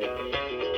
Thank you.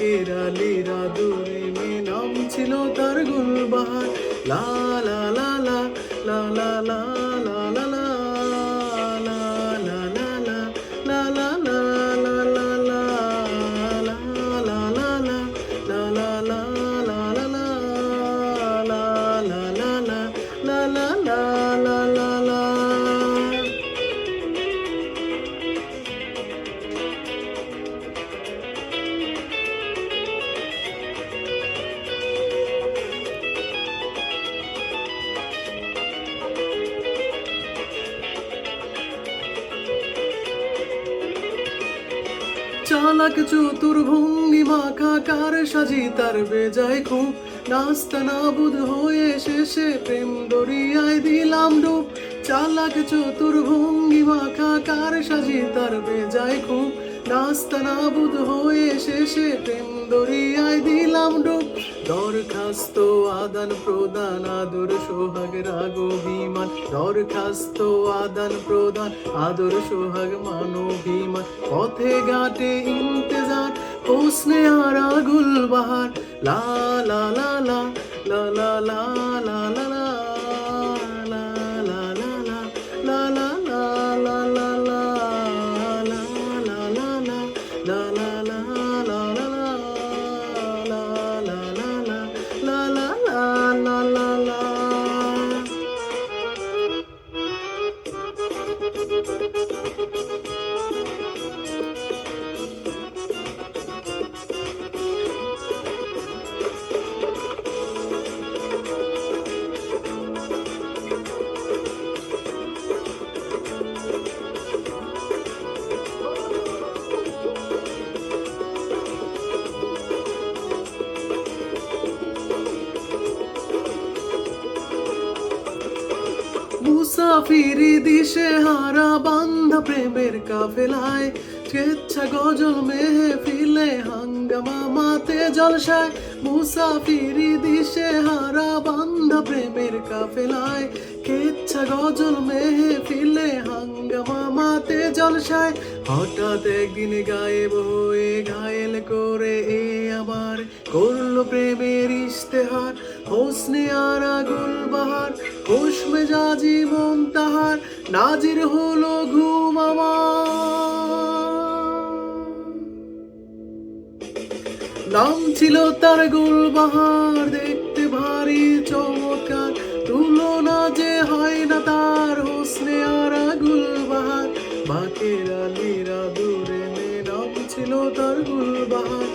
কেরালির আদরে মে নাম ছিল তার গুলবাহার লা লা লা লা লা লা লা। চালাক চতুর ভঙ্গি মাখা কার সাজি তার বেজায় খুব। নাস্তা নাবুদ হয়ে শেষে প্রেম দরিয়ায় দিলাম ডুব। চালাক চতুর ভঙ্গি মাখা কার সাজি তার বেজায় খুব। নাস্তা নাবুদ হয়ে শেষে প্রেম দরিয়ায় দিলাম ডুব। দরখাস্ত আদান প্রদান, আদর সোহাগ রাগ অভিমান দরখাস্ত আদান প্রদান, আদর সোহাগ মানবিমান। পথে ঘাটে ইন্তজার, হোসনে আরা গুলবাহার লা লা লা লা লা লা লা। মুসাফিরি দিশে হারা বান্ধা প্রেমের কাফেলায়। স্বেচ্ছা গজল মেহে ফিলে হাঙ্গামা মাতে জলসায়, মুসাফিরি দিশে হারা বান্ধা প্রেমের কাফেলায়। কেচ্ছা গজল মেহে ফিলে হাঙ্গামা মাতে জলসায়, হঠাৎ একদিন গায়েব হয়ে ঘায়েল করে এ আবার করল প্রেমের ইশতেহার। হোসনে আরা গুলবাহার হোস মেজাজি মন তাহার, নাজির হলো ঘুম আমার। নাম ছিল তার গুলবাহার, দেখতে ভারী চমৎকার। তুলনা যে হয় না তার, হোসনে আরা গুলবাহার। বাকের লীরা দূরে নাম ছিল তার গুলবাহার।